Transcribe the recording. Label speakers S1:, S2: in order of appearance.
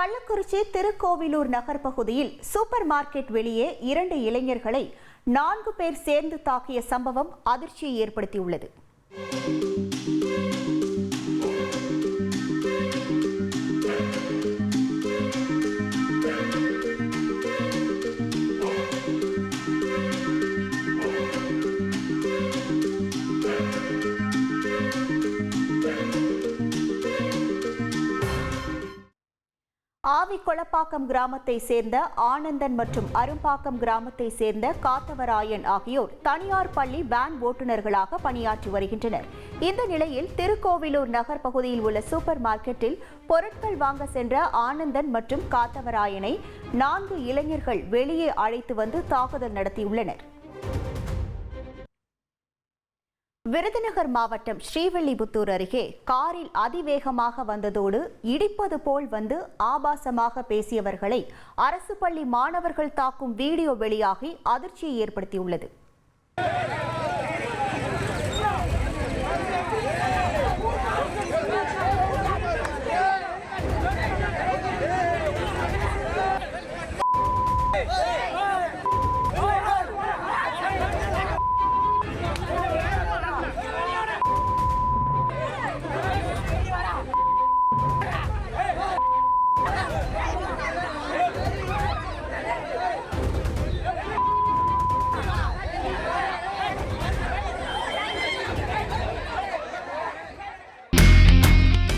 S1: கள்ளக்குறிச்சி திருக்கோவிலூர் நகர் பகுதியில் super market வெளியே இரண்டு இளைஞர்களை நான்கு பேர் சேர்ந்து தாக்கிய சம்பவம் அதிர்ச்சியை ஏற்படுத்தியுள்ளது. ஆவிக்கொளப்பாக்கம் கிராமத்தை சேர்ந்த ஆனந்தன் மற்றும் அரும்பாக்கம் கிராமத்தை சேர்ந்த காத்தவராயன் ஆகியோர் தனியார் பள்ளி வேன் ஓட்டுநர்களாக பணியாற்றி வருகின்றனர். இந்த நிலையில் திருக்கோவிலூர் நகர் பகுதியில் உள்ள சூப்பர் மார்க்கெட்டில் பொருட்கள் வாங்க சென்ற ஆனந்தன் மற்றும் காத்தவராயனை நான்கு இளைஞர்கள் வெளியே அழைத்து வந்து தாக்குதல் நடத்தியுள்ளனர். விருதுநகர் மாவட்டம் ஸ்ரீவில்லிபுத்தூர் அருகே காரில் அதிவேகமாக வந்ததோடு இடிப்பது போல் வந்து ஆபாசமாக பேசியவர்களை அரசு பள்ளி மாணவர்கள் தாக்கும் வீடியோ வெளியாகி அதிர்ச்சியை ஏற்படுத்தியுள்ளது.